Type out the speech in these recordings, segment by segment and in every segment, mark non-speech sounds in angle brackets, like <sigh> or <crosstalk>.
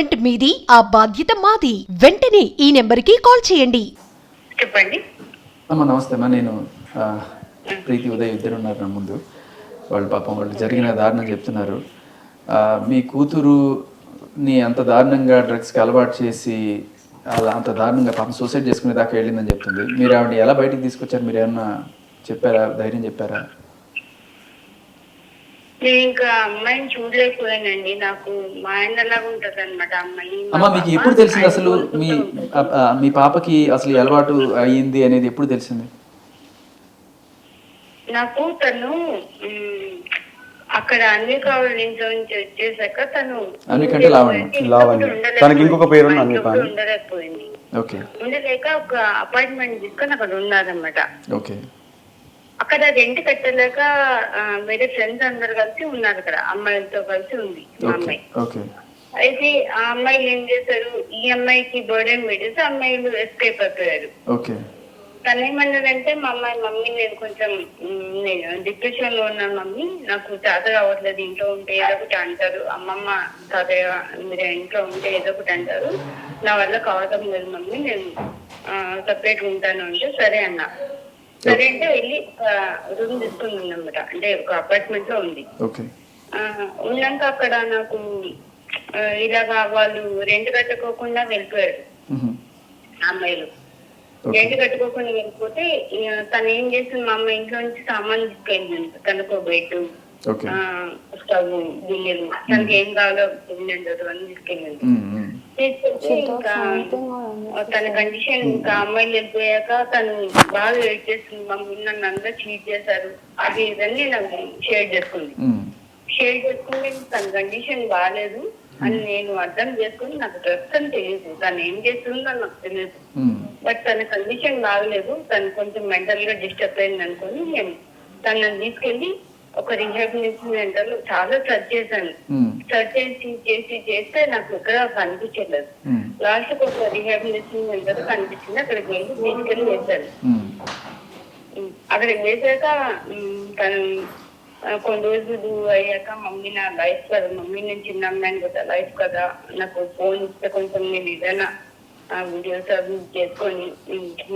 Investment మీది ఆ బాధ్యత మాది. వెంటనే ఈ నెంబర్కి కాల్ చేయండి. చెప్పండి. అమ్మ నమస్తే అమ్మా. నేను ఆ, ప్రీతి ఉదయ్ ఇద్దరు ఉన్నారు నా ముందు. వాళ్ళు పాపం వాళ్ళు జరిగిన దారుణం చెప్తున్నారు. ఆ, మీ కూతురుని అంత దారుణంగా డ్రగ్స్కి అలవాటు చేసి అలా అంత దారుణంగా పాపం సూసైడ్ చేసుకునే దాకా వెళ్ళిందని చెప్తుంది. మీరు ఆవిడ ఎలా బయటికి తీసుకొచ్చారు? మీరు ఏమన్నా చెప్పారా? ధైర్యం చెప్పారా? నేను ఇంకా అమ్మాయిని చూడలేకపోయానండి. నాకు మా ఆయన లాగా ఉంటది అనమాట అమ్మాయి. అమ్మ మీకు పాప ఎప్పుడు తెలిసింది అసలు మీ మీ పాపకి అసలు అలవాటు అయ్యింది అనేది ఎప్పుడు తెలిసింది? నాకు తను అక్కడ అన్ని కావాలి ఇంట్లో నుంచి వచ్చేసాక తను లావణ్య. లావణ్య. తనకి ఇంకొక పేరు అన్విక. ఉండలేకపోయింది. ఓకే. ఉండలేక ఒక అపార్ట్మెంట్ తీసుకొని అక్కడ ఉన్నారన్నమాట. ఓకే. అక్కడ రెంట్ కట్టలేక వేరే ఫ్రెండ్స్ అందరు కలిసి ఉన్నారు అక్కడ అమ్మాయిలతో కలిసి ఉంది మా అమ్మాయి. అయితే ఆ అమ్మాయిలు ఏం చేశారు? ఈ అమ్మాయికి బర్డెన్ పెట్టేసి అమ్మాయిలు ఎస్కేప్ అయిపోయారు. తను ఏమన్నదంటే మా అమ్మాయి మమ్మీ నేను కొంచెం నేను డిప్రెషన్లో ఉన్నాను మమ్మీ. నాకు చేత కావట్లేదు ఇంట్లో ఉంటే ఏదో ఒకటి అంటారు. అమ్మమ్మ తాతయ్య మీరు ఇంట్లో ఉంటే ఏదో ఒకటి అంటారు. నా వల్ల కావటం లేదు మమ్మీ నేను సపరేట్ ఉంటాను అంటే సరే అన్న. సరే అంటే వెళ్ళి రూమ్ తీసుకుని అంటే ఒక అపార్ట్మెంట్లో ఉంది. ఓకే. ఉన్నాక అక్కడ నాకు ఇలాగా వాళ్ళు రెంట్ కట్టుకోకుండా వెళ్ళిపోయారు. అమ్మాయిలు. రెంట్ కట్టుకోకుండా వెళ్ళిపోతే తను ఏం చేసింది మా అమ్మ ఇంట్లో నుంచి సామాన్ తీసుకెళ్ళింది తనకు బెడ్ స్టవ్ గిన్నెలు తనకి ఏం కావాలో గిన్నెలు అన్ని తీసుకెళ్ళింది. మ్మ్, మ్మ్. ఇంకా తన కండిషన్ ఇంకా అమ్మాయిలు వెళ్ళిపోయాక తను బాగా వెయిట్ చేస్తుంది. మమ్మీ నన్ను అందరూ చీట్ చేశారు. అది ఇదన్నీ నాకు షేర్ చేసుకుంది. మ్మ్. షేర్ చేసుకుంటే తన కండిషన్ బాగాలేదు అని నేను అర్థం చేసుకుని నాకు డ్రెస్ అని తెలియదు. తను ఏం చేస్తుందో నాకు తెలియదు. మ్మ్. బట్ తన కండిషన్ బాగలేదు. తను కొంచెం మెంటల్గా డిస్టర్బ్ అయింది అనుకుని నేను తనని తీసుకెళ్ళి ఒక రిహాబిలిటేషన్ సెంటర్లో చాలా సర్చ్ చేశాను. సర్చ్ చేసి చేసి చేస్తే నాకు ఎక్కడ కనిపించలేదు. లాస్ట్ ఒక రిహాబిలిటేషన్ సెంటర్ కనిపించింది అక్కడికి వెళ్ళి తీసుకెళ్ళి వేశాను అక్కడికి వేసాక తను కొన్ని రోజులు అయ్యాక మమ్మీ నా లైఫ్ కదా మమ్మీ నేను చిన్న అమ్మాయిని కదా లైఫ్ కదా నాకు ఫోన్ ఇస్తే కొంచెం నేను ఏదైనా వీడియోస్ అవి చేసుకొని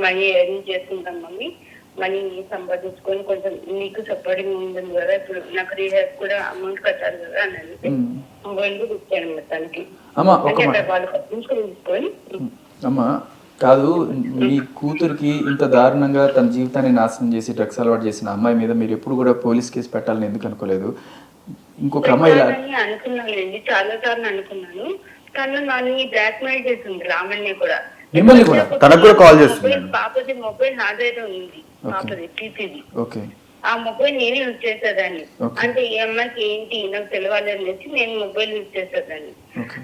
మనీ ఎర్న్ చేసుకుంటాను మమ్మీ. మనీ సంపాదించుకొని కొంచెం నీకు సపోర్టింగ్ ఉంటుంది కదా ఇప్పుడు నాకు రీహాబ్ కూడా అమౌంట్ కట్టాలి కదా అని అంటే కూడా ఇచ్చాను మరి తనకి అమ్మ ఒక అంటే మాట. అక్కడ వాళ్ళు కట్టించుకొని తీసుకొని అమ్మ కాదు మీ కూతురికి ఇంత దారుణంగా తన జీవితాన్ని నాశనం చేసి డ్రగ్స్ అలవాటు చేసిన అమ్మాయి మీద మీరు ఎప్పుడు కూడా పోలీస్ కేసు పెట్టాలని ఎందుకు అనుకోలేదు? ఇంకొక అమ్మాయి అనుకున్నానండి చాలా సార్లు అనుకున్నాను. తను నన్ను బ్లాక్ మెయిల్ చేసింది లావణ్య కూడా. మిమ్మల్ని కూడా? తనకు కూడా మొబైల్ చేస్తున్నాడు. పాపది మొబైల్ నా దగ్గర ఉంది పాపది టీసీది ఓకే. ఆ మొబైల్ నేనే యూజ్ చేసేదాన్ని. అంటే ఈ అమ్మాయికి ఏంటి నాకు తెలియాలి అనేసి నేను మొబైల్ యూజ్ చేసేదాన్ని.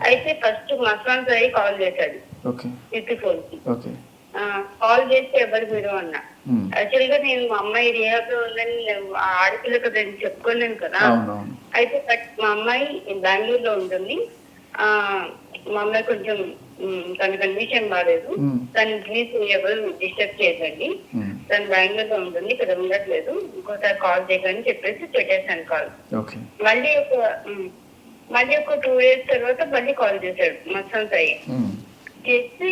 అయితే ఫస్ట్ మసాన్ సాయి కాల్ చేశాడు. ఓకే. ఫిఫ్టీ ఫోర్కి ఓకే కాల్ చేస్తే ఎవరు మీరు అన్నా. యాక్చువల్గా నేను మా అమ్మాయి రిహాబ్లో ఉందని నేను ఆ ఆడపిల్ల కదా నేను చెప్పుకోలేను కదా అయితే బట్ మా అమ్మాయి బెంగళూరులో ఉంటుంది. ఆ మా అమ్మాయి కొంచెం తన కండిషన్ బాగాలేదు. తను ప్లీజ్ ఎవరు డిస్టర్బ్ చేయకండి. తను బెంగళూరులో ఉంటుంది ఇక్కడ ఉండట్లేదు. ఇంకోసారి కాల్ చేయకండి చెప్పేసి పెట్టేశాను కాల్ మళ్ళీ ఒక మళ్ళీ ఒక టూ డేస్ తర్వాత మళ్ళీ కాల్ చేశాడు సాయి మ్మ్. చేసి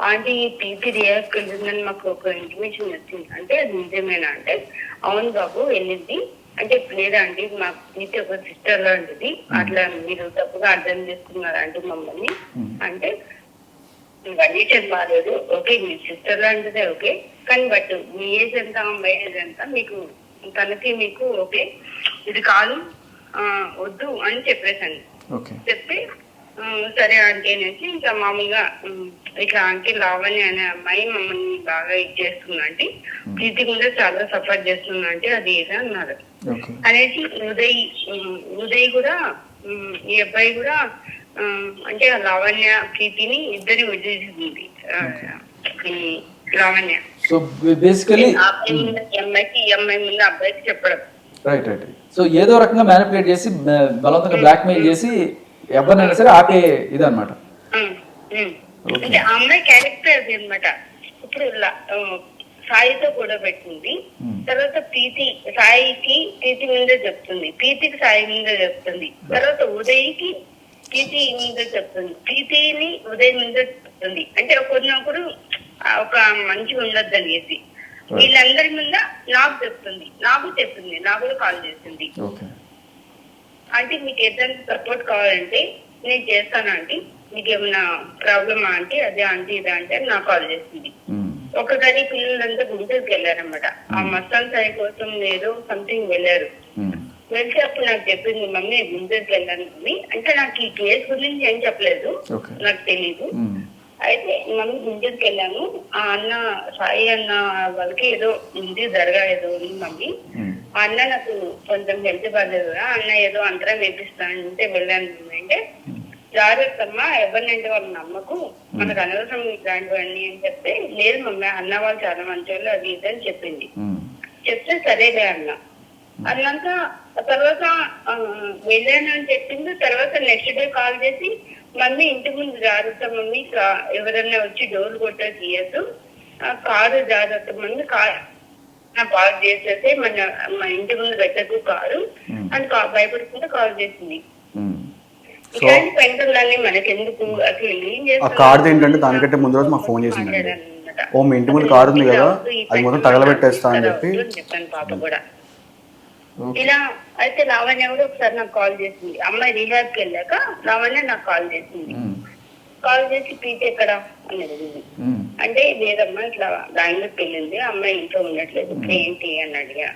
ఆంటీ పీపీ రియాక్ట్ వెళ్ళిందని మాకు ఒక ఇన్ఫర్మేషన్ వచ్చింది. అంటే అది నిజమేనా అంటే అవును బాబు వెళ్ళింది. అంటే లేదా అండి మా పీపీ ఒక సిస్టర్ లాంటిది అట్లా మీరు తప్పుగా అర్థం చేసుకున్నారు అంటే మమ్మల్ని అంటే కండిషన్ బాగాలేదు ఓకే మీ సిస్టర్ లాంటిదే ఓకే. కానీ బట్ మీ ఏజ్ ఎంత అమ్మాయి ఏజ్ ఎంత మీకు తనకి మీకు ఓకే. ఇది కాదు వద్దు అని చెప్పేసాను ఓకే. చెప్పి సరే ఆంటీ అనేసి ఇంకా మామూలుగా ఇట్లా ఆంటీ లావణ్య అనే అమ్మాయి మమ్మల్ని బాగా ఇది చేస్తుంది అంటే ప్రీతి కూడా చాలా సఫర్ చేస్తుంది అంటే అది ఇది అన్నారు. అనేసి ఉదయ్ ఉదయ్ కూడా ఈ అబ్బాయి కూడా అంటే ఆ లావణ్య ప్రీతిని ఇద్దరి విడదీసింది లావణ్య. సో బేసికలీ అమ్మాయికి ఈ అమ్మాయి ముందు అబ్బాయికి చెప్పడం. రైట్ రైట్ సో ఏదో రకంగా మ్యానిపులేట్ చేసి బలవంతంగా బ్లాక్మెయిల్ చేసి ఎవరినైనా సరే ఆపే. అంటే ఆ అమ్మాయి క్యారెక్టర్ అది అనమాట ఇప్పుడు సాయితో కూడా పెట్టింది. తర్వాత ప్రీతి సాయికి ప్రీతి మీదే చెప్తుంది. ప్రీతికి సాయి మీదే చెప్తుంది. తర్వాత ఉదయ్కి ప్రీతి ముందు చెప్తుంది. ప్రీతిని ఉదయం ముందు చెప్తుంది. అంటే ఒకరినొకరు ఒక మంచిగా ఉండొద్దు అనేసి. వీళ్ళందరి ముందు నాకు చెప్తుంది. నాకు చెప్తుంది. నాకు కూడా కాల్ చేస్తుంది ఓకే. అంటే మీకు ఏదైనా సపోర్ట్ కావాలంటే నేను చేస్తాను ఆంటీ. మీకు ఏమైనా ప్రాబ్లమా అంటే అదే ఆంటీ ఇదా అంటే నాకు కాల్ చేస్తుంది ఉమ్, ఒకసారి పిల్లలంతా గుంటూరుకి వెళ్ళారన్నమాట. ఆ మసాలా చాయ్ కోసం ఏదో సంథింగ్ వెళ్ళారు. వెళ్తే అప్పుడు నాకు చెప్పింది మమ్మీ గుంటూరుకి వెళ్ళాను మమ్మీ. అంటే నాకు ఈ కేసు గురించి ఏం చెప్పలేదు. నాకు తెలీదు. అయితే మమ్మీ గుంటూరుకి వెళ్ళాను. ఆ అన్న సాయి అన్న వాళ్ళకి ఏదో ఉంది జరగా ఏదో ఉంది మమ్మీ. అన్న నాకు కొంచెం హెల్త్ బాగాలేదు కదా అన్న ఏదో అంతరం వేపిస్తానంటే వెళ్ళాను అంటే జాగ్రత్త అమ్మా ఎవరినంటే వాళ్ళు నమ్మకు. మనకు అనవసరం ఇట్లాంటివన్నీ అని చెప్తే లేదు మమ్మీ అన్న వాళ్ళు చాలా మంచి వాళ్ళు అది ఇది అని చెప్పింది. చెప్తే సరేలే అన్న. అన్నాక తర్వాత వెళ్ళాను అని చెప్పింది. తర్వాత నెక్స్ట్ డే కాల్ చేసి మమ్మీ ఇంటి ముందు జాగ్రత్త మమ్మీ కా- ఎవరైనా వచ్చి డోర్ కొట్టా తీయద్దు కారు జాగ్రత్త మమ్మీ కారు పార్క్ చేసేసి మన మా ఇంటి ముందు పెట్టదు కారు. అని భయపడుకుంటూ కాల్ చేసింది. ఆ? కార్డు ఏంటంటే దానికంటే ముందు రోజు మాకు ఫోన్ చేసిందండి. ఓ మీ ఇంటి ముందు కారు ఉంది కదా అది మొత్తం తగలబెట్టేస్తా అని చెప్పి. చెప్పాను పాప కూడా. ఇలా అయితే లావణ్య కూడా ఒకసారి నాకు కాల్ చేసింది. అమ్మాయి రిహాబ్కి వెళ్ళాక లావణ్య నాకు కాల్ చేసింది. కాల్ చేసి పీటీ ఎక్కడ? అని అడిగింది అంటే లేదమ్మా ఇట్లా బెంగళూరుకి వెళ్ళింది అమ్మాయి ఇంట్లో ఉండట్లేదు ఇప్పుడు ఏంటి అని అడిగా.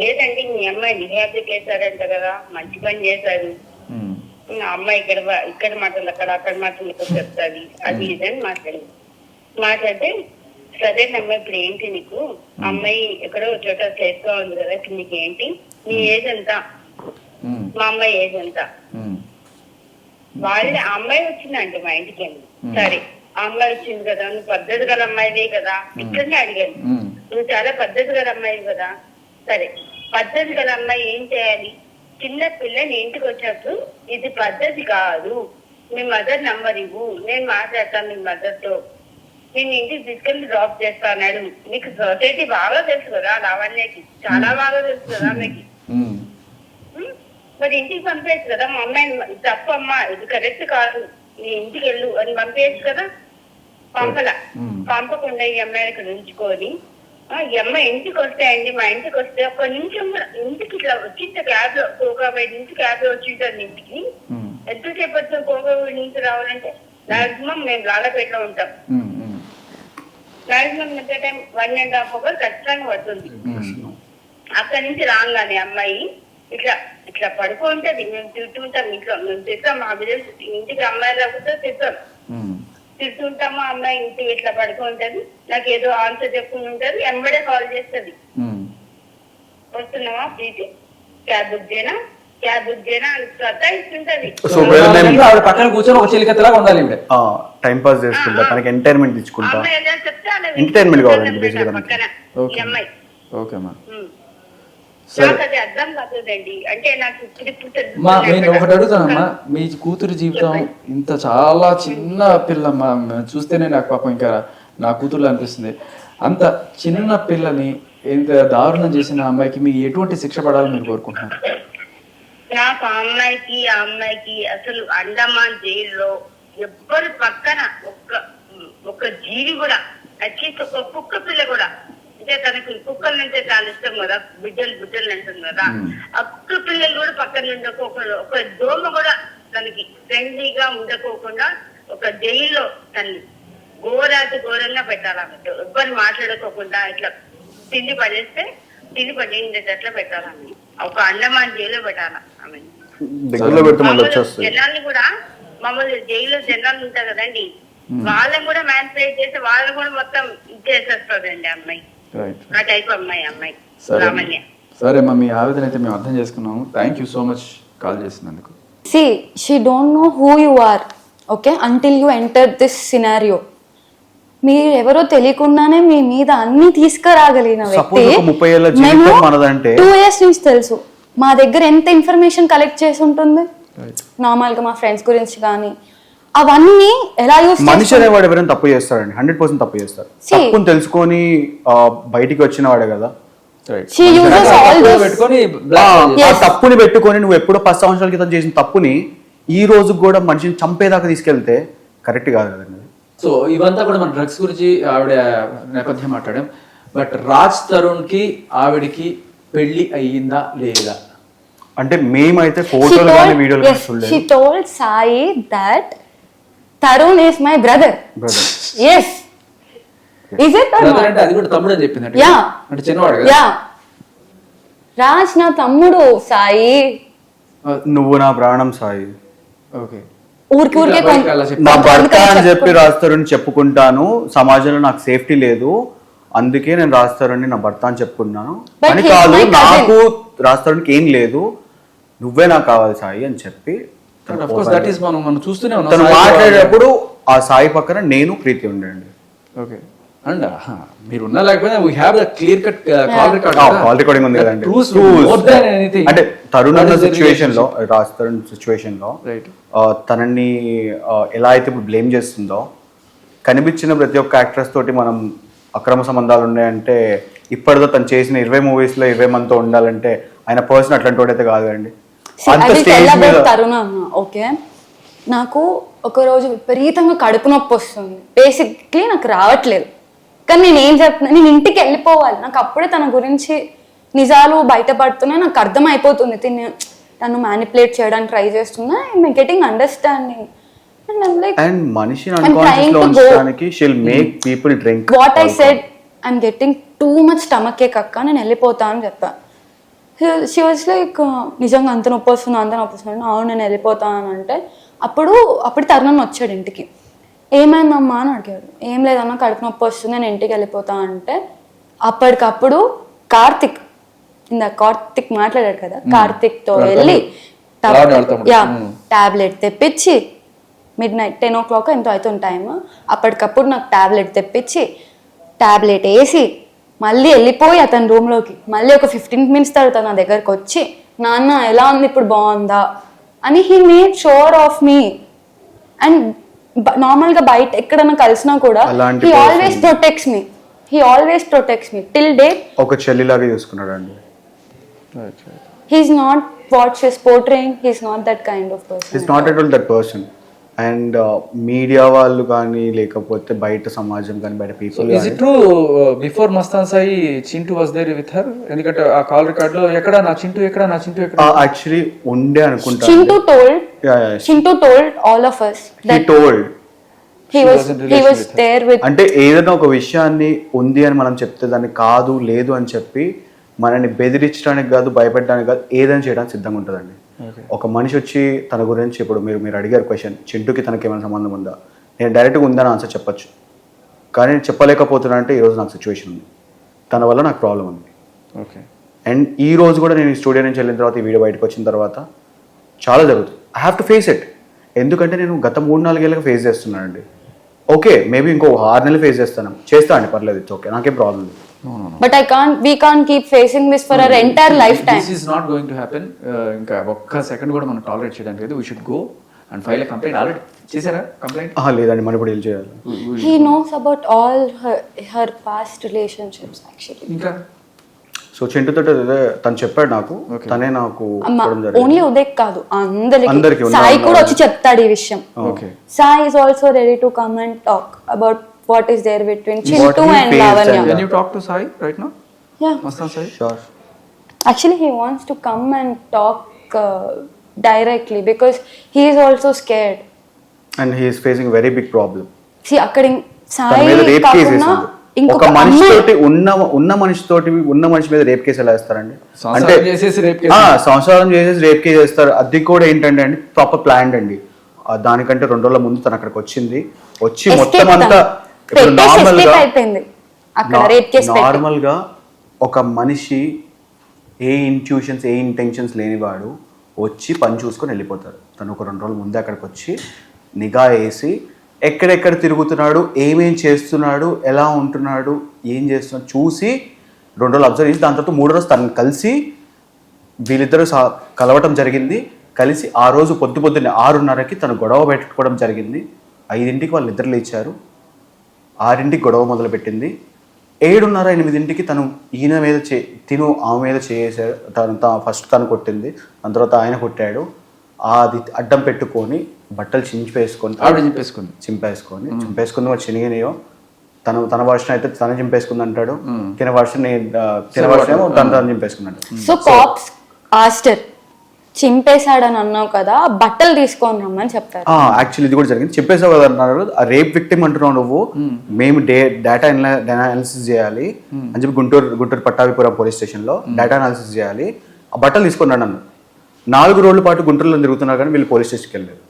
లేదండి మీ అమ్మాయి రిహాబ్ చేశారంట కదా మంచి పని చేశారు. అమ్మాయి ఇక్కడ ఇక్కడ మాటలు అక్కడ అక్కడ మాటలు ఇక్కడ చెప్తాది. అది ఇది అని మాట్లాడింది. మాట్లాడితే సరేనమ్మా ఇప్పుడు ఏంటి నీకు? అమ్మాయి ఎక్కడో చోట చేస్తూ ఉంది కదా ఇప్పుడు నీకు ఏంటి నీ ఏజ్ ఎంత? మా అమ్మాయి ఏజ్ ఎంత? వాళ్ళ అమ్మాయి వచ్చిందండి మా ఇంటికి సరే అమ్మాయి వచ్చింది కదా నువ్వు పద్ధతి గల అమ్మాయిదే కదా ఇక్కడనే అడిగాను. నువ్వు చాలా పద్ధతి గల అమ్మాయి కదా. సరే పద్ధతి గల అమ్మాయి ఏం చేయాలి? చిన్న పిల్లని ఇంటికి వచ్చినప్పుడు ఇది పద్ధతి కాదు. మీ మదర్ నంబర్ ఇవ్వు. నేను మాట్లాడతాను మీ మదర్తో. నేను ఇంటికి తీసుకెళ్ళి డ్రాప్ చేస్తాను నీకు సొసైటీ బాగా తెలుసు కదా లావణ్యకి చాలా బాగా తెలుసు కదా? మరి ఇంటికి పంపేయచ్చు కదా మా అమ్మాయిని తప్పమ్మా ఇది కరెక్ట్ కాదు నీ ఇంటికి వెళ్ళు అని పంపేయచ్చు కదా పంపల. పంపకుండా ఈ అమ్మాయిని ఇక్కడ ఉంచుకొని ఈ అమ్మాయి ఇంటికి వస్తాయండి మా ఇంటికి వస్తే ఒక నిమిషం ఇంటికి ఇట్లా వచ్చింది క్యాబ్లో కోకాబై నుంచి క్యాబ్లో వచ్చింటాను ఇంటికి. ఎంతసేపు వస్తుంది కోకాబై నుంచి రావాలంటే? మాక్సిమం మేము లాలపేటలో ఉంటాం. మాక్సిమం ఎంత time one and half hour ఖచ్చితంగా పడుతుంది. అక్కడి నుంచి రాగానే అమ్మాయి ఇట్లా ఇట్లా పడుకో ఉంటది మేము తింటుంటాం ఇంట్లో. మేము తింటాం మా బిడ్డ ఇంటికి అమ్మాయి రాకపోతే తింటాం తింటుంటాము అమ్మాయి ఇంటికి ఇట్లా పడుకో ఉంటది నాకు ఏదో ఆన్సర్ చెప్పుకుని ఉంటది. ఎంబడే కాల్ చేస్తది. వస్తున్నావా ప్లీజ్ క్యాబ్ బుక్ చేయనా? క్యాబ్ బుక్ చేయనా? అని సత్తా ఇస్తుంటది సో వేరే ఇంకా ఆవిడ పక్కన కూర్చొని ఒక చిలికత్తలాగా ఉండాలి ఈవిడ. టైం పాస్ చేసుకుంటా. తనకి ఎంటర్టైన్మెంట్ ఇచ్చుకుంటా. అమ్మాయి చెప్తే అలా Entertainment కావాలండి. పక్కన. ఈ ఓకే అమ్మాయి. ఓకే అమ్మా. ఉం. సరే. నాకు అది అర్థం కాదండి అంటే నాకు ఇప్పుడు ఇప్పుడు మా నేను ఒకటి అడుగుతానమ్మా. మీ కూతురు జీవితం ఇంత చాలా చిన్న పిల్లమ్మా. మేము చూస్తేనే నాకు పాపం ఇంకా నా కూతురు అనిపిస్తుంది. అంత చిన్న పిల్లని ఇంత దారుణం చేసిన అమ్మాయికి మీకు ఎటువంటి శిక్ష పడాలని మీరు కోరుకుంటున్నారు? నాకు ఆ అమ్మాయికి ఆ అమ్మాయికి అసలు అండమాన్ జైల్లో ఎవ్వరు పక్కన ఒక్క ఒక్క జీవి కూడా అట్లీస్ట్ ఒక కుక్క పిల్ల కూడా అంటే తనకి కుక్కలు అంటే చాలా ఇష్టం కదా బిడ్డలు బిడ్డలు అంటుంది కదా. ఆ కుక్క పిల్లలు కూడా పక్కన ఉండకోకుండా ఒక దోమ కూడా తనకి ఫ్రెండ్లీగా ఉండకోకుండా ఒక జైల్లో తన్ని ఘోరాతి ఘోరంగా పెట్టాలన్నట్టు ఎవ్వరు మాట్లాడుకోకుండా ఇట్లా తిండి పడేస్తే తిండి పడేటట్లా పెట్టాలని ఒక అండమాన్ జైల్లో పెట్టాల ఆమె జనాల్ని కూడా మమ్మల్ని జైల్లో జనాలు ఉంటారు కదండి. వాళ్ళని కూడా మ్యాన్పులేట్ చేసి వాళ్ళని కూడా మొత్తం ఇచ్చేసేస్తుందండి అమ్మాయి. రైట్ ఆ టైప్ అమ్మాయి అమ్మాయి. సరే. లావణ్య సరే అమ్మా మీ ఆవేదన అయితే మేము అర్థం చేసుకున్నాము. Thank you so much call చేసినందుకు. See, she don't know who you are, okay, until you enter this scenario. మీరు ఎవరో తెలియకుండానే మీ మీద అన్ని తీసుకురాగలిగిన Suppose ఒక ముప్పై ఏళ్ళ జీవితం మనదంటే- టూ ఇయర్స్ నుంచి తెలుసు. మా దగ్గర ఎంత ఇన్ఫర్మేషన్ కలెక్ట్ చేసి ఉంటుంది? నార్మల్గా మా ఫ్రెండ్స్ గురించి కానీ అవన్నీ ఎలా యూస్ మనిషి అనేవాడు ఎవరైనా తప్పు చేస్తాడండి. హండ్రెడ్ పర్సెంట్ తప్పు చేస్తారు. తప్పుని తెలుసుకొని బయటికి వచ్చిన వాడే కదా. తప్పుని పెట్టుకొని నువ్వు ఎప్పుడో పది సంవత్సరాల క్రితం చేసిన తప్పుని ఈ రోజు కూడా మనిషిని చంపేదాకా తీసుకెళ్తే కరెక్ట్ కాదు కదండి సో ఇవంతా కూడా మన డ్రగ్స్ గురించి ఆవిడ నేపథ్యం మాట్లాడాం. బట్ రాజ్ తరుణ్కి ఆవిడకి పెళ్ళి అయ్యిందా లేదా? అంటే మేమైతే ఫోటోలు కానీ వీడియోలు yes, కానీ is my brother. Brother Yes. Is it or Brother not? అంటే అది కూడా తమ్ముడు అని చెప్పింది అంటే Yeah. అంటే చిన్నవాడు కదా Yeah. రాజ్ నా తమ్ముడు సాయి నువ్వు నా ప్రాణం సాయి ఓకే ఊరికి ఊరికే. నా భర్త అని చెప్పి. రాస్తారని చెప్పుకుంటాను సమాజంలో నాకు సేఫ్టీ లేదు అందుకే నేను రాస్తారని నా భర్త అని చెప్పుకున్నాను అని కాదు. నాకు రాస్తారనికి ఏం లేదు నువ్వే నాకు కావాలి సాయి అని చెప్పి దట్ ఈస్ మనం మనం చూస్తూనే ఉన్నాం. తను మాట్లాడేటప్పుడు ఆ సాయి పక్కన నేను ప్రీతి ఉండండి. ఓకే. అండ్ మీరు ఉన్నా లేకపోయినా we have the clear cut call record call recording ఉంది కదండి. అంటే తరుణ్ అన్న సిచ్యువేషన్లో రాజ్ తరుణ్ సిచ్యువేషన్లో. ఆ, తనని ఎలా అయితే ఇప్పుడు బ్లేమ్ చేస్తుందో కనిపించిన ప్రతి ఒక్క యాక్ట్రెస్ తోటి మనం అక్రమ సంబంధాలు ఉన్నాయంటే ఇప్పటిదో తను చేసిన ఇరవై మూవీస్లో ఇరవై మందితో ఉండాలంటే ఆయన పర్సన్ అట్లాంటి వాడైతే స్టేజ్ మీద తరుణ ఓకే నాకు ఒక రోజు విపరీతంగా కడుపు నొప్పి వస్తుంది. బేసిక్లీ నాకు రావట్లేదు. కానీ నేను ఏం చెప్తున్నా నేను ఇంటికి వెళ్ళిపోవాలి. నాకు అప్పుడే తన గురించి నిజాలు బయటపడుతున్నాయి నాకు అర్థం అయిపోతుంది తిని తను మ్యానిపులేట్ చేయడానికి ట్రై చేస్తున్నా I getting understanding and like and మనిషిని I'm అన్కాన్షియస్ trying లో to go- ఉంచడానికి she'll make people drink what I said I'm getting too much stomach ache అక్క నేను వెళ్ళిపోతా అని చెప్పా. షీ వాజ్ లైక్ నిజంగా అంత నొప్పి వస్తుంది అంత నొప్పి వస్తుంది అవును నేను వెళ్ళిపోతా అని అంటే అప్పుడు అప్పుడు తరుణం వచ్చాడు ఇంటికి. ఏమైందమ్మా అని అడిగాడు. ఏం లేదన్నా కడుపు నొప్పి వస్తుంది నేను ఇంటికి వెళ్ళిపోతా అంటే అప్పటికప్పుడు కార్తిక్ ఇందా కార్తిక్ మాట్లాడాడు కదా కార్తిక్తో వెళ్ళి. యా టాబ్లెట్ తెప్పించి midnight ten o'clock ఎంతో అవుతుంది టైం అప్పటికప్పుడు నాకు టాబ్లెట్ తెప్పించి టాబ్లెట్ వేసి మళ్ళీ వెళ్ళిపోయి అతని రూమ్లోకి. మళ్ళీ ఒక ఫిఫ్టీన్ మినిట్స్ తర్వాత నా దగ్గరకు వచ్చి నాన్న ఎలా ఉంది? ఇప్పుడు బాగుందా? అని he made sure of me and నార్మల్గా బయట ఎక్కడైనా కలిసినా కూడా he. Always protects me he always protects me till day ఒక చెల్లిలాగా చూసుకున్నాడు అండి he's not what she's portraying he's not that kind of person it's not at all that person and media uh, వాళ్ళు కానీ లేకపోతే బయట సమాజం కానీ బయట people is it true before Mastan Sai Chintu was there with her ఎందుకంటే ఆ call రికార్డ్లో ఎక్కడ నా చింటూ ఎక్కడ నా చింటూ ఎక్కడ యాక్చువల్లీ ఉండే అనుకుంటా Chintu told Yeah, Chintu told all of us he that told అంటే ఏదైనా ఒక విషయాన్ని ఉంది అని మనం చెప్తే దాన్ని కాదు లేదు అని చెప్పి మనని బెదిరించడానికి కాదు భయపెట్టడానికి కాదు ఏదైనా చేయడానికి సిద్ధంగా ఉంటుందండి. ఒక మనిషి వచ్చి తన గురించి ఇప్పుడు మీరు మీరు అడిగారు క్వశ్చన్ చింటూకి తనకి ఏమైనా సంబంధం ఉందా? నేను డైరెక్ట్గా ఉందని ఆన్సర్ చెప్పొచ్చు. కానీ నేను చెప్పలేకపోతున్నా అంటే ఈరోజు నాకు సిచ్యువేషన్ ఉంది. తన వల్ల నాకు ప్రాబ్లం ఉంది. ఓకే అండ్ ఈ రోజు కూడా నేను ఈ స్టూడియో నుంచి వెళ్ళిన తర్వాత ఈ వీడియో బయటకు వచ్చిన తర్వాత చాలా జరుగుతుంది. I have to face it ఎందుకంటే నేను గత మూడు నాలుగేళ్ళగా ఫేస్ చేస్తున్నానండి. ఓకే మేబీ ఇంకో ఆరు నెలలు ఫేస్ చేస్తాను. చేస్తా అండి పర్లేదు ఇట్స్ ఓకే నాకేం ప్రాబ్లం లేదు. But I can't we can't keep facing this for our entire lifetime. This is not going to happen ఇంకా ఒక్క సెకండ్ కూడా మనం టాలరేట్ చేయడానికి లేదు. We should go and file complaint already చేశారా కంప్లైంట్ ఆహా, లేదండి మనం ఇప్పుడు ఏం చేయాలి. He knows about all her her past relationships actually. ఇంకా? సో చింటుతో అదే తను చెప్పాడు నాకు. తనే నాకు ఓన్లీ ఉదయ్ కాదు అందరికి. సాయి కూడా వచ్చి చెప్తాడు ఈ విషయం. Okay Sai is also ready to come and talk about what is there between Chintu he and faced Lavanya. and- can you talk to Sai right now Yeah. Mastan Sai sure Actually, he wants to come and talk uh, directly because he is also scared. And he's facing very big problem See, అక్కడ ఇం- తన సాయి మీద rape case కాకుండా వేసింది ఇంకొక ఒక మనిషి అమ్మాయి తోటి ఉన్న ఉన్న మనిషి తోటి ఉన్న మనిషి మీద రేప్ కేసు ఎలా వేస్తారండి సంసారం చేసేసి rape case. ఆ, సంసారం చేసేసి రేప్ కేసు వేస్తారు అది కూడా ఏంటంటే అండి ప్రాపర్ ప్లాన్ అండి ఆ, దానికంటే రెండు రోజుల ముందు తను అక్కడికి వచ్చింది వచ్చి escape మొత్తం అంతా తను. నార్మల్గా ఒక మనిషి ఏ ఇంట్యూషన్స్ ఏ ఇంటెన్షన్స్ లేనివాడు వచ్చి పని చూసుకొని వెళ్ళిపోతారు తను ఒక రెండు రోజుల ముందే అక్కడికి వచ్చి నిఘా వేసి ఎక్కడెక్కడ తిరుగుతున్నాడు ఏమేం చేస్తున్నాడు ఎలా ఉంటున్నాడు ఏం చేస్తున్నాడు చూసి రెండు రోజులు అబ్జర్వ్ చేసి దాని తర్వాత మూడో రోజు తను కలిసి వీళ్ళిద్దరూ సా కలవటం జరిగింది. కలిసి ఆ రోజు పొద్దు పొద్దున్నే ఆరున్నరకి తను గొడవ పెట్టుకోవడం జరిగింది. ఐదింటికి వాళ్ళు నిద్ర లేచారు. ఆరింటికి గొడవ మొదలుపెట్టింది. ఏడున్నర ఎనిమిదింటికి తను ఈయన మీద చే తిను ఆమె మీద చేసాడు తను తా- ఫస్ట్ తను కొట్టింది. దాని తర్వాత ఆయన కొట్టాడు. అది అడ్డం పెట్టుకొని బట్టలు చింపేసుకొని ఆవిడ చెప్పేసుకుంది చింపేసుకొని. చింపేసుకుంది మరి చినిగినాయో. తను తన వర్షన్ అయితే తను చింపేసుకుంది అంటాడు. తిన వర్షన్ తిన వర్షన్ ఏమో తను తను చింపేసుకున్నాడు సో కాప్స్ ఆస్టర్. చింపేశాడని అన్నావు కదా బట్టలు తీసుకొని రమ్మని చెప్తారు. యాక్చువల్లీ ఇది కూడా జరిగింది. చెప్పేసావు కదా అన్నారు ఆ రేప్ విక్టిమ్ అంటున్నావు నువ్వు. మేము. డే డేటా అనాలిసిస్ చేయాలి. అని చెప్పి గుంటూరు గుంటూరు పట్టాభిపురం పోలీస్ స్టేషన్లో డేటా అనాలిసిస్ చేయాలి. ఆ బట్టలు తీసుకున్నాడు నన్ను నాలుగు రోజుల పాటు గుంటూరులో తిరుగుతున్నారు కానీ వీళ్ళు పోలీస్ స్టేషన్కి వెళ్ళారు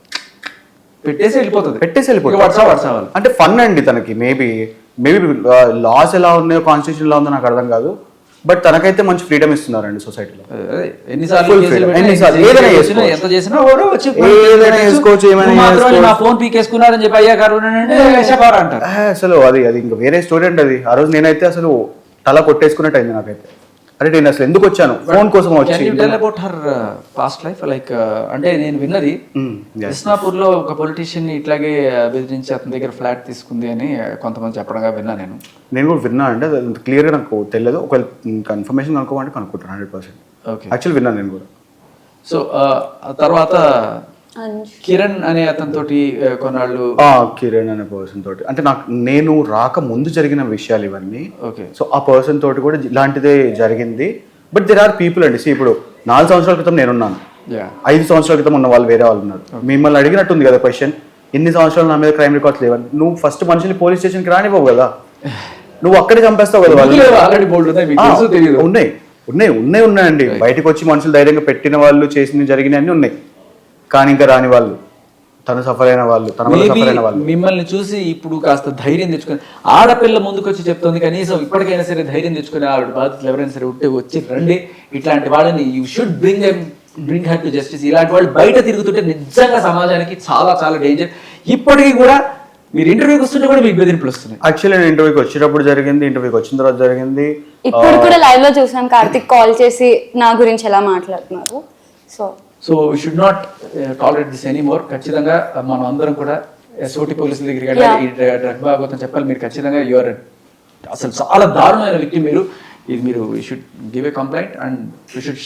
పెట్టేసి వెళ్ళిపోతుంది. పెట్టేసి వర్షావాలి అంటే ఫన్ అండి తనకి. మేబీ మేబీ లాస్ ఎలా ఉన్నాయో కాన్స్టిట్యూషన్ ఎలా ఉందో నాకు అర్థం కాదు. బట్ తనకైతే మంచి ఫ్రీడమ్ ఇస్తున్నారండి సొసైటీలో. ఎన్నిసార్లు ఏదైనా చేసినా, చేసుకోవచ్చు. ఎంత చేసినా వాడు వచ్చి ఏదైనా చేసుకోవచ్చు, ఏమైనా నువ్వు మాత్రమే చేసుకోవచ్చు. నా ఫోన్ పీకేసుకున్నారని చెప్పి అయ్యా గారు అంటారు అసలు అది అది ఇంకా వేరే స్టూడెంట్ అది. ఆ రోజు నేనైతే అసలు తల కొట్టేసుకున్నట్టు అయింది నాకైతే. అరే నేను అసలు ఎందుకు వచ్చాను? ఫోన్ కోసం వచ్చి about her past life like అంటే నేను విన్నది Mm, yes. కృష్ణాపూర్లో ఒక పొలిటీషియన్ ఇట్లాగే uh, బెదిరించి అతని దగ్గర ఫ్లాట్ తీసుకుంది అని uh, కొంతమంది చెప్పడంగా విన్నా నేను. నేను కూడా విన్నా అంటే అది అంత క్లియర్గా నాకు తెలియదు. ఒకవేళ కన్ఫర్మేషన్ కనుక్కోమంటే కనుక్కుంటాను హండ్రెడ్ పర్సెంట్ ఓకే యాక్చువల్ విన్నాను నేను కూడా. సో తర్వాత అంజు కిరణ్ అనే అతనితోటి కొన్నాళ్ళు ఆ, కిరణ్ అనే పర్సన్ తోటి. అంటే నాకు నేను రాక ముందు జరిగిన విషయాలు ఇవన్నీ. ఓకే. సో ఆ పర్సన్ తోటి కూడా ఇలాంటిదే జరిగింది. బట్ దెర్ ఆర్ పీపుల్ అండి. ఇప్పుడు నాలుగు సంవత్సరాల క్రితం నేనున్నాను. యా ఐదు సంవత్సరాల క్రితం ఉన్న వాళ్ళు వేరే వాళ్ళు ఉన్నారు. మిమ్మల్ని అడిగినట్టుంది కదా క్వశ్చన్ ఎన్ని సంవత్సరాలు నా మీద క్రైమ్ రికార్డ్స్ లేవని? నువ్వు ఫస్ట్ మనుషుల్ని పోలీస్ స్టేషన్కి రానివ్వవు కదా. నువ్వు అక్కడే చంపేస్తావు కదా వాళ్ళు. <laughs> ఉన్నాయి. ఉన్నాయి. ఉన్నాయి ఉన్నాయి ఉన్నాయండి. బయటకు వచ్చి మనుషులు ధైర్యంగా పెట్టిన వాళ్ళు చేసిన జరిగిన అన్ని ఉన్నాయి. కానీ ఇంకా రాని వాళ్ళు తను సఫర్ అయిన వాళ్ళు తన వల్ల Maybe సఫర్ అయిన వాళ్ళు. మిమ్మల్ని చూసి ఇప్పుడు కాస్త ధైర్యం తెచ్చుకొని ఆడపిల్ల ముందుకు వచ్చి చెప్తుంది కనీసం ఇప్పటికైనా సరే ధైర్యం తెచ్చుకొని ఆవిడ బాధితులు ఎవరైనా సరే ఉంటే వచ్చి రండి. ఇట్లాంటి వాళ్ళని you should bring bring her to justice ఇలాంటి వాళ్ళు బయట తిరుగుతుంటే నిజంగా సమాజానికి చాలా చాలా డేంజర్ ఇప్పటికీ కూడా మీరు ఇంటర్వ్యూకి వస్తుంటే కూడా మీకు బెదిరింపులు వస్తున్నాయి. యాక్చువల్లీ నేను ఇంటర్వ్యూకి వచ్చేటప్పుడు జరిగింది ఇంటర్వ్యూకి వచ్చిన తర్వాత జరిగింది. ఇప్పుడు కూడా లైవ్లో చూసాను కార్తిక్ కాల్ చేసి నా గురించి ఎలా మాట్లాడుతున్నారు? So so should not tolerate this any more ఖచ్చితంగా uh, మనం అందరం కూడా ఎస్ఓటి పోలీసుల దగ్గరికి వెళ్ళాలి. ఈ డ్రగ్ భాగవతం చెప్పాలి. మీరు ఖచ్చితంగా యువర్ అసలు చాలా దారుణమైన వ్యక్తి మీరు. ఇది మీరు should give a complaint and you should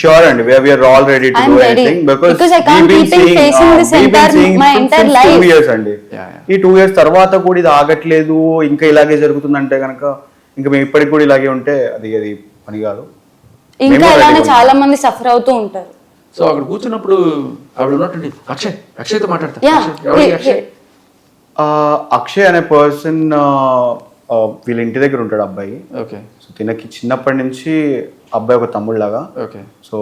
sure అండి. We are all ready to do ready. Anything because Because I can't keep in facing this entire- my entire two life. Years అండి. ఈ టూ ఇయర్స్ తర్వాత కూడా ఇది ఆగట్లేదు. ఇంకా ఇలాగే జరుగుతుందంటే కనుక ఇంకా మేము ఇప్పటికి కూడా ఇలాగే ఉంటే అది అది పని కాదు. ఇంకా ఇలానే చాలా మంది సఫర్ అవుతూ ఉంటారు. సో అక్కడ కూర్చున్నప్పుడు ఆవిడ ఉన్నట్టుండి అక్షయ్ అక్షయ్తో మాట్లాడతా. అక్షయ్, అక్షయ్? అక్షయ్ అనే పర్సన్ వీళ్ళ ఇంటి దగ్గర ఉంటాడు అబ్బాయి. ఓకే. సో తినకి చిన్నప్పటి నుంచి అబ్బాయి ఒక తమ్ముళ్ళలాగా. ఓకే. సో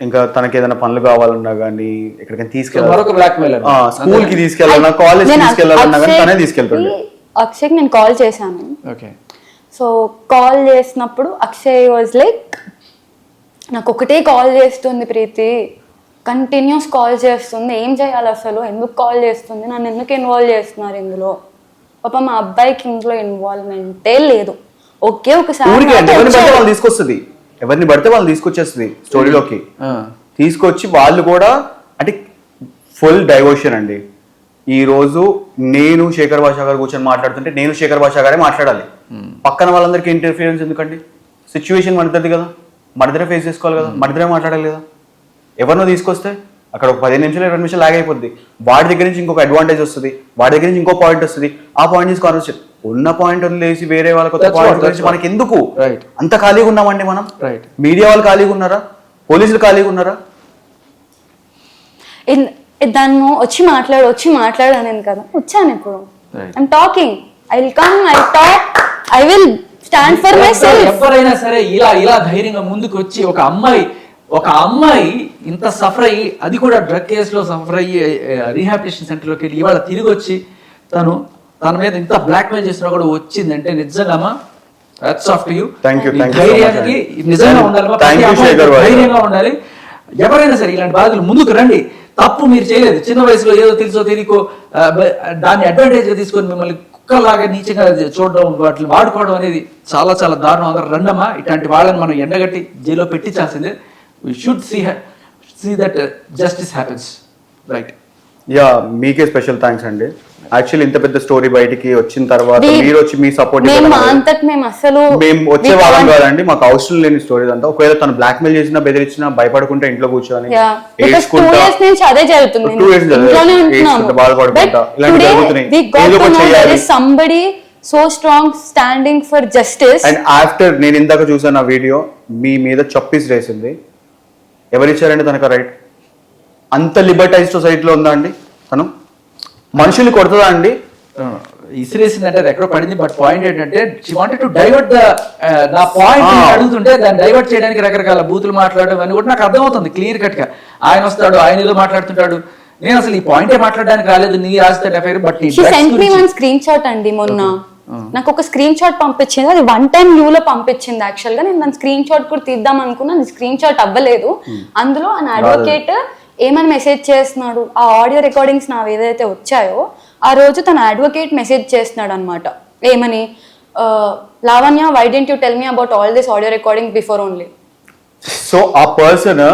ఇంకా తనకి ఏదైనా పనులు కావాలన్నా కానీ ఎక్కడికైనా తీసుకెళ్ళాలి స్కూల్కి తీసుకెళ్ళాలన్నా కాలేజ్ నేను తీసుకెళ్ళాలన్నా కానీ తనే తీసుకెళ్తుండే. అక్షయ్కి నేను కాల్ చేశాను. ఓకే. సో కాల్ చేసినప్పుడు అక్షయ్ వాజ్ లైక్ నాకు ఒకటే కాల్ చేస్తుంది ప్రీతి. కంటిన్యూస్ కాల్ చేస్తుంది. ఏం చేయాలి అసలు? ఎందుకు కాల్ చేస్తుంది? నన్ను ఎందుకు ఇన్వాల్వ్ చేస్తున్నారు ఇందులో? పాప మా అబ్బాయికి ఇందులో ఇన్వాల్వ్మెంటే లేదు. ఒకే ఒకసారి తీసుకొస్తుంది. ఎవరిని పడితే వాళ్ళు తీసుకొచ్చేస్తుంది స్టోరీలోకి తీసుకొచ్చి వాళ్ళు కూడా అంటే ఫుల్ డైవర్షన్ అండి. ఈ రోజు నేను శేఖర్ భాష గారు కూర్చొని మాట్లాడుతుంటే నేను శేఖర్ భాష గారే మాట్లాడాలి పక్కన వాళ్ళందరికీ ఇంటర్ఫియరెన్స్ ఎందుకండి? సిచ్యువేషన్ మనది కదా. మనిద్దరే ఫేస్ చేసుకోవాలి కదా? మనిద్దరే మాట్లాడాలి కదా? ఎవరినో తీసుకొస్తే అక్కడ ఒక పదిహేను నిమిషాలు ఇరవై నిమిషాలు లాగ్ అయిపోద్ది. వాడి దగ్గర నుంచి ఇంకొక అడ్వాంటేజ్ వస్తుంది. వాడి దగ్గర నుంచి ఇంకో పాయింట్ వస్తుంది. ఆ పాయింట్ నుంచి కాన్వర్సేషన్ ఉన్న పాయింట్ వదిలేసి వేరే వాళ్ళ కొత్త పాయింట్ గురించి మనకి ఎందుకు Right. అంత ఖాళీగా ఉన్నామండి మనం? Right. మీడియా వాళ్ళు ఖాళీగా ఉన్నారా? పోలీసులు ఖాళీగా ఉన్నారా? ఇన్- దాన్ని వచ్చి మాట్లాడు వచ్చి మాట్లాడు అనేది కదా. వచ్చాను ఇప్పుడు. I'm talking I will come I talk I will stand for myself ఎవరైనా సరే ఇలా ఇలా ధైర్యంగా ముందుకు వచ్చి ఒక అమ్మాయి ఒక అమ్మాయి ఇంత సఫర్ అయ్యి అది కూడా డ్రగ్ కేసులో సఫర్ అయ్యి రీహాబిలిటేషన్ సెంటర్లోకి వెళ్ళి ఇవాళ తిరిగి వచ్చి తను తన మీద ఇంత బ్లాక్ మెయిల్ చేసినా కూడా వచ్చిందంటే నిజంగా హ్యాట్స్ ఆఫ్ టు యూ ధైర్యానికి. నిజంగా ఉండాలి. ధైర్యంగా ఉండాలి. ఎవరైనా సరే ఇలాంటి బాధలు ముందుకు రండి. తప్పు మీరు చేయలేదు. చిన్న వయసులో ఏదో తెలుసో తెలియకో దాన్ని అడ్వాంటేజ్గా తీసుకొని మిమ్మల్ని కుక్కలాగా నీచంగా చూడడం వాటిని వాడుకోవడం అనేది చాలా చాలా దారుణం అందరూ రండమ్మా. ఇట్లాంటి వాళ్ళని మనం ఎండగట్టి జైల్లో పెట్టించాల్సిందే. We should see see that justice happens right yeah మీకే స్పెషల్ థ్యాంక్స్ అండి. యాక్చువల్లీ ఇంత పెద్ద స్టోరీ బయటికి వచ్చిన తర్వాత మీరు వచ్చి మీ సపోర్ట్ మేము మా అంతటి మేము అసలు మేము వచ్చే వాళ్ళం కాదండి మాకు అవసరం లేని స్టోరీ అంతా ఒకవేళ తను బ్లాక్ మెయిల్ చేసినా బెదిరించినా భయపడుకుంటే ఇంట్లో కూర్చొని అదే జరుగుతుంది. బాధపడుకుంటా. So strong standing for justice. And after నేను ఇందాక చూసాను ఆ వీడియో మీ మీద చప్పీస్ రేసింది. ఎవరిచ్చారండి తనకు రైట్ అంత లిబర్టైజ్ సొసైటీలో ఉందా అండి తను? మనుషుల్ని కొడుతుందా అండి? ఇసిరేసిందంటే అది ఎక్కడో పడింది బట్ పాయింట్ ఏంటంటే she wanted to divert the నా పాయింట్. అడుగుతుంటే దాన్ని డైవర్ట్ చేయడానికి రకరకాల బూతులు మాట్లాడడం అని కూడా నాకు అర్థమవుతుంది క్లియర్ కట్గా. ఆయన వస్తాడు ఆయన ఏదో మాట్లాడుతుంటాడు. నేను అసలు ఈ పాయింటే మాట్లాడడానికి రాలేదు నీ బట్ వన్ స్క్రీన్ షాట్ అండి మొన్న. నాకు ఒక స్క్రీన్ షాట్ పంపించింది అది వన్ టైం వ్యూ లో పంపించింది యాక్చువల్గా. నేను దాని స్క్రీన్ షాట్ కూడా తీద్దాం అనుకున్నా అది స్క్రీన్ షాట్ అవ్వలేదు అందులో ఆయన అడ్వకేట్ ఏమని మెసేజ్ చేస్తున్నాడు? ఆ ఆడియో రికార్డింగ్స్ నావి ఏదైతే వచ్చాయో ఆ రోజు తన అడ్వకేట్ మెసేజ్ చేస్తున్నాడు అనమాట ఏమని Lavanya why didn't you tell me about all this audio recording before only so ఆ పర్సన్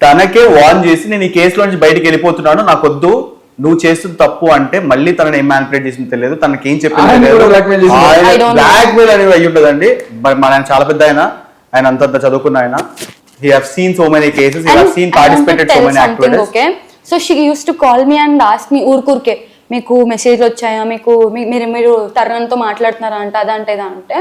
తనకే వార్న్ చేసి నేను ఈ కేసులో నుంచి బయటికి వెళ్ళిపోతున్నాను నాకొద్దు. నువ్వు చేస్తుంది తప్పు అంటే మళ్ళీ తనని ఏం మ్యానిపులేట్ చేసింది తెలియదు. తనకి ఏం చెప్పింది. బ్లాక్ మెయిల్ అనేది అయ్యి ఉంటుందండి మరి మన ఆయన చాలా పెద్ద ఆయన. ఆయన అంతంత చదువుకున్న ఆయన. He have seen so many cases he have seen participated so many activities okay so she use to call me and ask me ఊరుకూరికే మీకు మెసేజ్లు వచ్చాయా? మీకు మీరు మీరు తరుణంతో మాట్లాడుతున్నారా అంటే అదంటే అంటే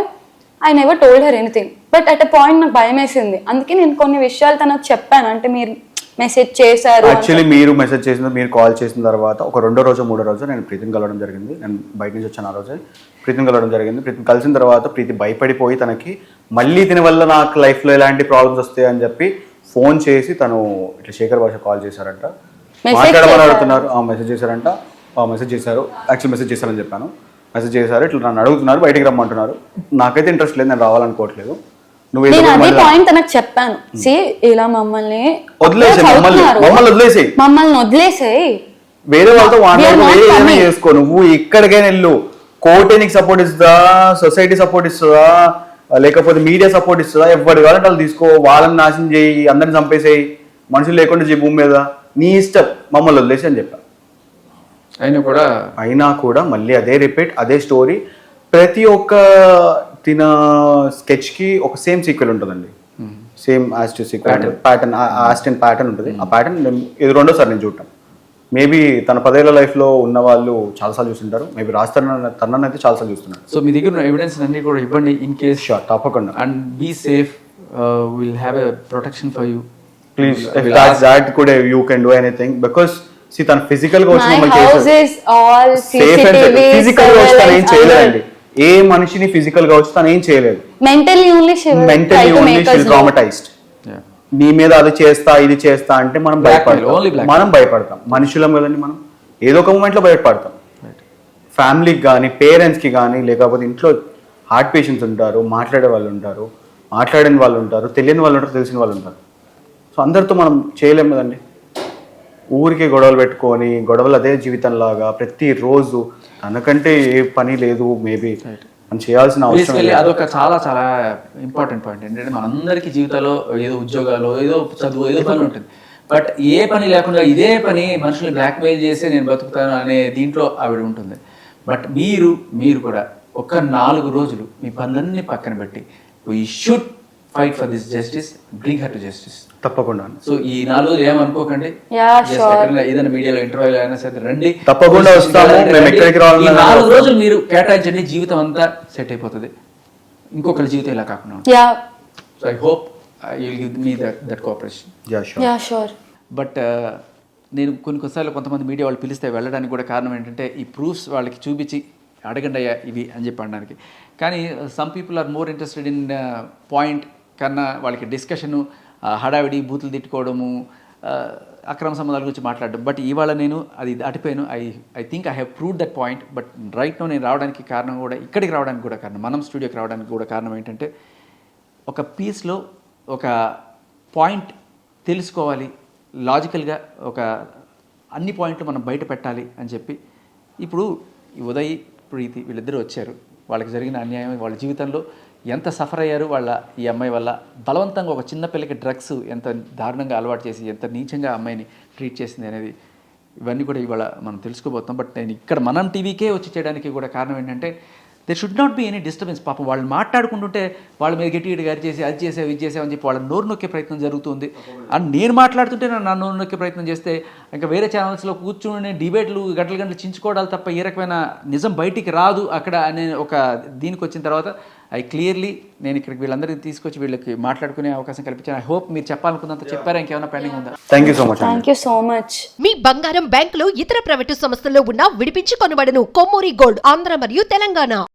I never told her anything but at a point నాకు భయం వేసింది. అందుకే నేను కొన్ని విషయాలు తనకు చెప్పాను. అంటే మీరు మెసేజ్ చేశారు యాక్చువల్లీ మీరు మెసేజ్ చేసిన మీరు కాల్ చేసిన తర్వాత ఒక రెండో రోజు మూడో రోజు నేను ప్రీతిని కలవడం జరిగింది. నేను బయట నుంచి వచ్చాను ఆ రోజే. ప్రీతిని కలవడం జరిగింది. ప్రీతిని కలిసిన తర్వాత ప్రీతి భయపడిపోయి తనకి మళ్ళీ దీని వల్ల నాకు లైఫ్లో ఎలాంటి ప్రాబ్లమ్స్ వస్తాయి అని చెప్పి ఫోన్ చేసి తను ఇట్లా శేఖర్ భాష కాల్ చేశారంట. మాట్లాడమని? అడుగుతున్నారు. ఆ మెసేజ్ చేశారంట. ఆ మెసేజ్ చేశారు. యాక్చువల్ మెసేజ్ చేశారని చెప్పాను. మెసేజ్ చేశారు. ఇట్లా నన్ను అడుగుతున్నారు బయటికి రమ్మంటున్నారు. నాకైతే ఇంట్రెస్ట్ లేదు నేను రావాలనుకోవట్లేదు. నేను అదే పాయింట్ చెప్పాను. సి ఇలా మమ్మల్ని అప్పుడే మమ్మల్ని- వేరే వాళ్ళతో. చేసుకో నువ్వు ఇక్కడికైనా వెళ్ళు. కోర్టే నీకు సపోర్ట్ ఇస్తుందా? సొసైటీ సపోర్ట్ ఇస్తుందా? లేకపోతే మీడియా సపోర్ట్ ఇస్తుందా? ఎవరు కావాలంటే వాళ్ళు తీసుకో వాళ్ళని నాశనం చేయి అందరిని చంపేసేయి మనుషులు లేకుండా చేయి భూమి మీద. నీ ఇష్టం మమ్మల్ని వదిలేసి అని చెప్పా. అయినా కూడా అయినా కూడా మళ్ళీ అదే రిపీట్ అదే స్టోరీ ప్రతి ఒక్క తిన sketch కి ఒక సేమ్ సీక్వెల్ ఉంటుందండి. సేమ్ ఆస్ట్ సీక్వెల్ ప్యాటర్న్ ఆస్టెన్ ప్యాటర్న్ ఉంటుంది. ఆ ప్యాటర్న్ ఇది రెండోసారి నేను చూడటం. మేబీ తన పదేళ్ళ లైఫ్లో ఉన్న వాళ్ళు చాలాసార్లు చూస్తుంటారు. మేబీ రాస్తారన్న తనని అయితే చాలాసార్లు చూస్తున్నాడు. సో మీ దగ్గర ఉన్న ఎవిడెన్స్ అన్ని కూడా ఇవ్వండి ఇన్ కేస్ షూర్ తప్పకుండా. And be safe will have a protection for you please that కూడా you can do anything because she తన ఫిజికల్గా వచ్చి మమ్మల్ని హౌస్ చేశారు is all safe and CCTV ఫిజికల్గా వచ్చి ఏం చేయలేదండి. ఏ మనిషిని ఫిజికల్గా వచ్చి తను ఏం చేయలేదు. Mentally only she mentally only traumatized నీ మీద అది చేస్తా ఇది చేస్తా అంటే మనం భయపడతాం. మనం భయపడతాం. మనుషులం కదండి మనం ఏదో ఒక మూమెంట్లో భయపడతాం. ఫ్యామిలీకి కానీ పేరెంట్స్కి కానీ లేకపోతే ఇంట్లో హార్ట్ పేషెంట్స్ ఉంటారు మాట్లాడే వాళ్ళు ఉంటారు మాట్లాడని వాళ్ళు ఉంటారు తెలియని వాళ్ళు ఉంటారు తెలిసిన వాళ్ళు ఉంటారు. సో అందరితో మనం చేయలేం కదండి. ఊరికే గొడవలు పెట్టుకొని గొడవలు అదే జీవితంలాగా ప్రతిరోజు తనకంటే ఏ పని లేదు మేబీ మనం చేయాల్సిన అవసరం లేదు. అదొక చాలా చాలా ఇంపార్టెంట్ పాయింట్ ఏంటంటే మనందరికీ జీవితంలో ఏదో ఉద్యోగాలు ఏదో చదువు ఏదో పని ఉంటుంది. బట్ ఏ పని లేకుండా ఇదే పని మనుషుల్ని బ్లాక్మెయిల్ చేసి నేను బతుకుతాను అనే దీంట్లో ఆవిడ ఉంటుంది. బట్ మీరు మీరు కూడా ఒక నాలుగు రోజులు మీ పనులన్నీ పక్కన పెట్టి we should fight for this justice bring her to justice తప్పకుండా. సో ఈ నాలుగు రోజులు ఏమనుకోకండి. ఏదైనా మీడియాలో ఇంటర్వ్యూ అయినా సరే రండి. తప్పకుండా వస్తాము. రండి. మేము ఎక్కడికి రావాలన్నా ఈ నాలుగు. రోజులు మీరు కేటాయించండి. జీవితం అంతా సెట్ అయిపోతుంది. ఇంకొకరి జీవితం ఇలా కాకుండా yeah so I hope you give me that that cooperation yeah sure yeah sure but నేను కొన్ని కొన్నిసార్లు కొంతమంది మీడియా వాళ్ళు పిలిస్తే వెళ్ళడానికి కూడా కారణం ఏంటంటే ఈ ప్రూఫ్స్ వాళ్ళకి చూపించి అడగండి అయ్యా ఇవి అని చెప్పి అనడానికి. కానీ some people are more interested in point కన్నా వాళ్ళకి డిస్కషను హడావిడి బూతులు తిట్టుకోవడము అక్రమ సంబంధాల గురించి మాట్లాడడం. బట్ ఇవాళ నేను అది దాటిపోయాను. I I think I have prove that point but right now నేను రావడానికి కారణం కూడా ఇక్కడికి రావడానికి కూడా కారణం మనం స్టూడియోకి రావడానికి కూడా కారణం ఏంటంటే ఒక పీస్లో ఒక పాయింట్ తెలుసుకోవాలి. లాజికల్గా ఒక అన్ని పాయింట్లు మనం బయట పెట్టాలి అని చెప్పి. ఇప్పుడు ఈ ఉదయ్ ప్రీతి వీళ్ళిద్దరూ వచ్చారు. వాళ్ళకి జరిగిన అన్యాయం వాళ్ళ జీవితంలో ఎంత సఫర్ అయ్యారు వాళ్ళ ఈ అమ్మాయి వల్ల? బలవంతంగా ఒక చిన్న పిల్లకి డ్రగ్స్ ఎంత దారుణంగా అలవాటు చేసి ఎంత నీచంగా అమ్మాయిని ట్రీట్ చేసింది అనేది ఇవన్నీ కూడా ఇవాళ మనం తెలుసుకోబోతాం బట్ నేను ఇక్కడ మనం టీవీకే వచ్చి చేయడానికి కూడా కారణం ఏంటంటే they should not be any disturbance పాపం వాళ్ళు మాట్లాడుకుంటుంటే వాళ్ళ మీద గట్టి గట్టి గారి చేసి అది చేసావు ఇది చేసావు అని చెప్పి వాళ్ళ నోరు నొక్కే ప్రయత్నం జరుగుతుంది. అండ్ నేను మాట్లాడుతుంటే నా నోరు నొక్కే ప్రయత్నం చేస్తే ఇంకా వేరే ఛానల్స్లో కూర్చుని డిబేట్లు గంటలు గంటలు చించుకోవడాలు తప్ప ఏ రకమైన నిజం బయటికి రాదు అక్కడ అనే ఒక దీనికి వచ్చిన తర్వాత ఐ క్లియర్లీ నేను ఇక్కడికి వీళ్ళందరినీ తీసుకొచ్చి వీళ్ళకి మాట్లాడుకునే అవకాశం కల్పించాను. ఐ హోప్ మీరు చెప్పాలనుకున్నంత చెప్పారా? ఇంకేమైనా పెండింగ్ ఉందా? Thank you so much thank you so much మీ బంగారం బ్యాంకులో ఇతర ప్రైవేటు సంస్థల్లో ఉన్న విడిపించి కొనబడను కొమ్మూరి గోల్డ్ ఆంధ్ర మరియు తెలంగాణ.